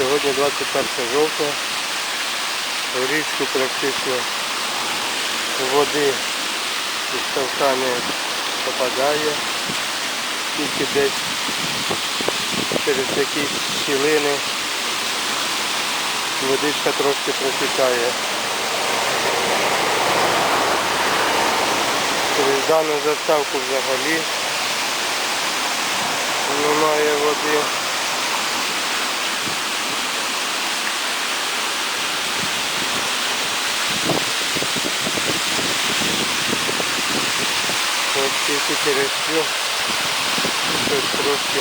Сьогодні 21 жовтня. В річку практично води із ставка не попадає. Тільки десь через якісь щілини водичка трошки протікає. Через дану заставку взагалі немає води. Через цю щось трошки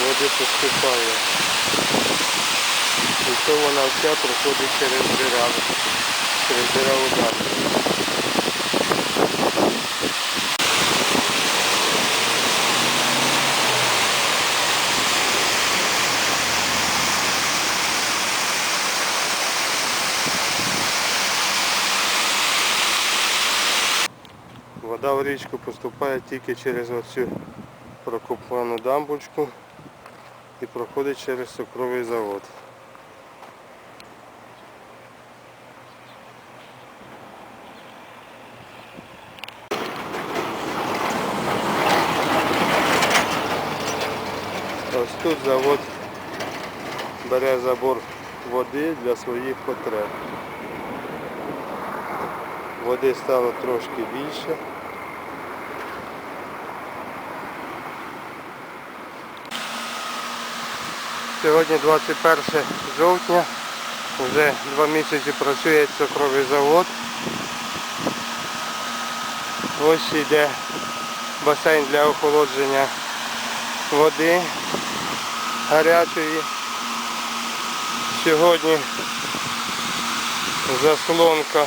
води поступає. І то вона вся проходить через дирав, через дирав удар. Вода в річку поступає тільки через оцю прокопану дамбочку і проходить через цукровий завод. Ось тут завод бере забор води для своїх потреб. Води стало трошки більше. Сьогодні 21 жовтня. Вже два місяці працює цукровий завод. Ось йде басейн для охолодження води гарячої. Сьогодні заслонка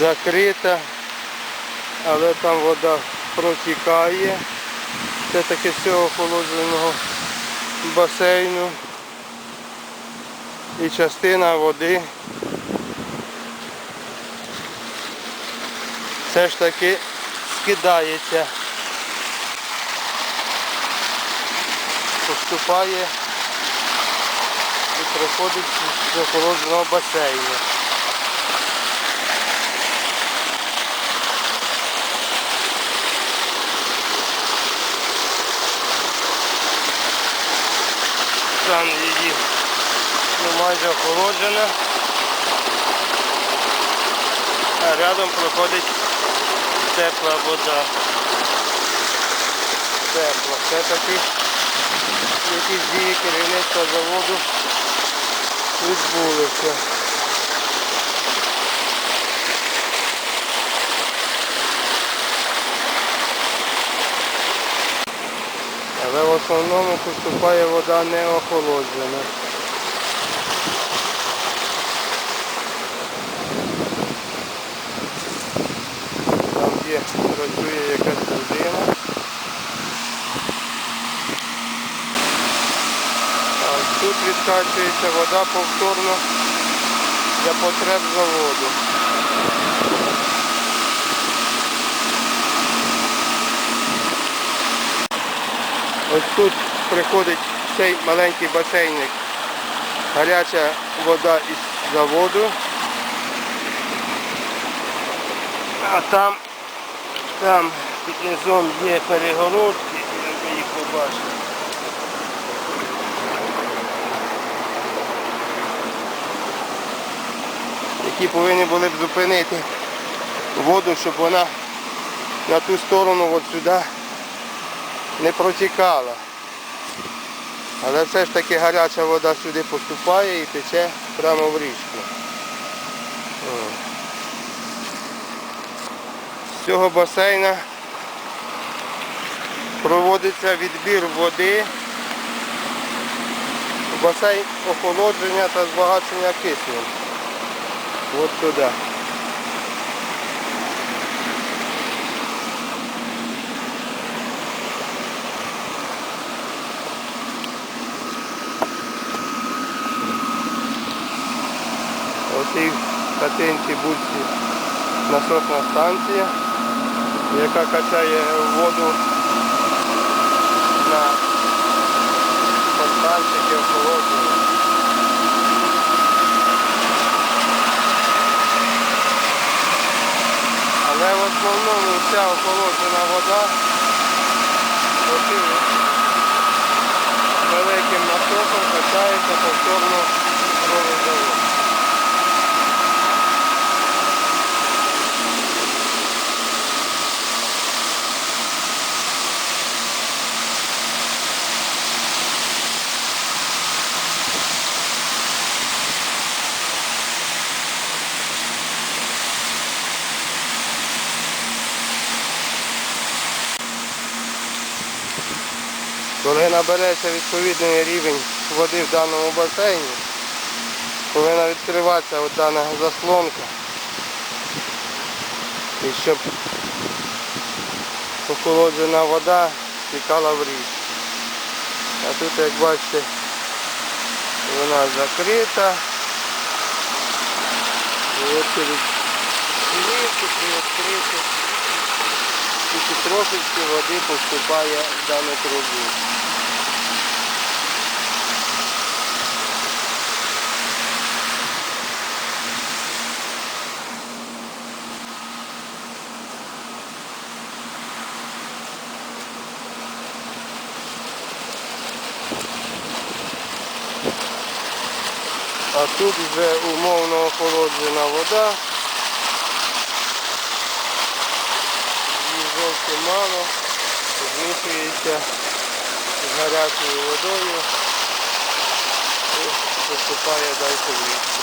закрита, але там вода протікає. Це таки з цього охолодженого басейну. І частина води все ж таки скидається. Поступає і приходить з охолодженого басейну. Там її ну, майже охолоджена. А рядом проходить тепла вода. Тепла. Все-таки якісь дії керівництва заводу відбулися. Але в основному поступає вода не охолоджена. Там є, працює якась людина. А тут відкачується вода повторно для потреб заводу. Ось тут приходить цей маленький басейник. Гаряча вода із заводу. А там, там під низом є перегородки, як ви їх побачите. Які повинні були б зупинити воду, щоб вона на ту сторону от сюди не протікала. Але все ж таки гаряча вода сюди поступає і тече прямо в річку. З цього басейна проводиться відбір води, басейн охолодження та збагачення киснем. От туди. Оцій хатинці будці насосна станція, яка качає воду на стаканчики охолоджені. Основному вся охолоджена вода отим великим натоком качається повторно цукровий завод. Набереться відповідний рівень води в даному басейні, повинна відкриватися дана заслонка. І щоб охолоджена вода стікала в річку. А тут, як бачите, вона закрита. І от через клітку приоткрити. Тільки трошечки води поступає в дану трубу. А тут вже умовно охолоджена вода. Її зовсім мало. Змішується з гарячою водою і поступає далі в річку.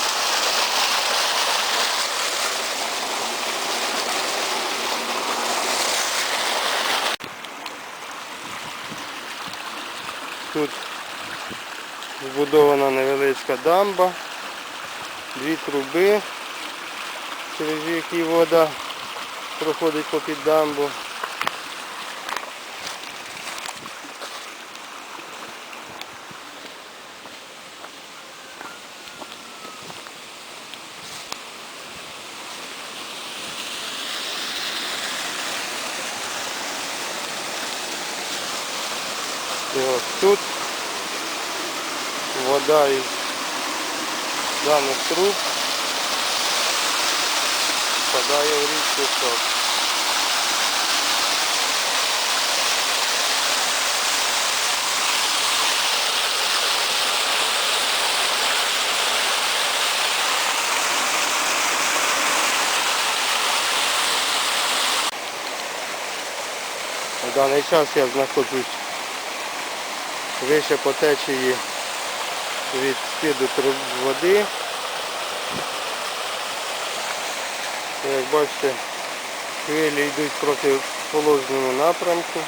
Збудована невеличка дамба, дві труби, через які вода проходить попід дамбу. І ось тут із даних труб впадає в річку Сок. В даний час я знаходжусь вище по течії від труб води. Як бачите, хвилі йдуть проти положеному напрямку,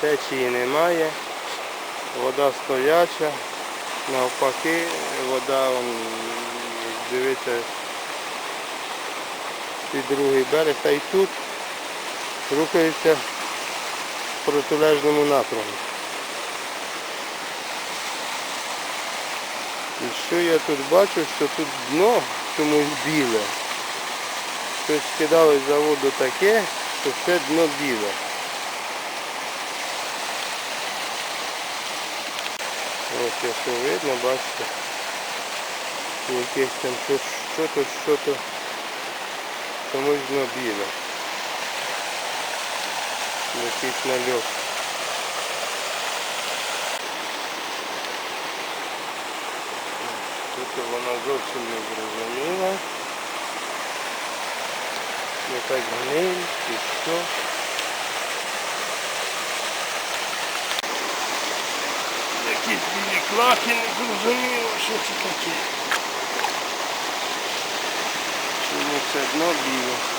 течії немає, вода стояча, навпаки, вода, дивиться, під другий берег, та й тут рухається в протилежному напрямку. І що я тут бачу, що тут дно чомусь біле. Щось кидалось за воду таке, що все дно біле. Ось якщо видно, бачите, якесь там щось, що-то, що-то, чомусь дно біле. Якийсь нальот. Тут вона зовсім не зрозуміла. Якась гниль і що. Якісь білі клаки, не зрозуміло, що це таке. Чому все дно біле?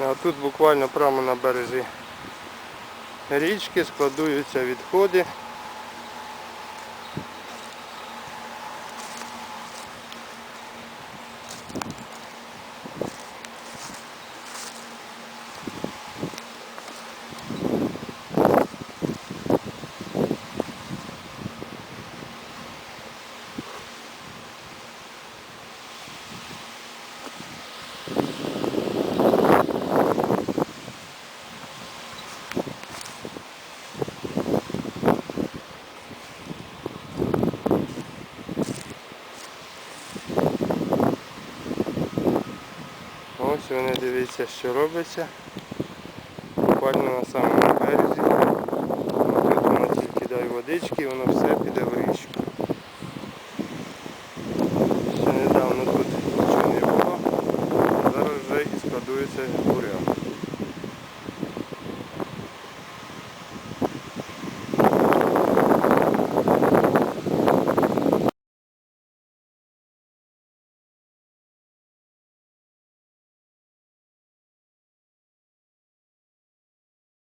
А тут буквально прямо на березі річки складуються відходи. Дивіться, що робиться. Буквально на самому березі. Тут воно тільки дай водички, воно все піде в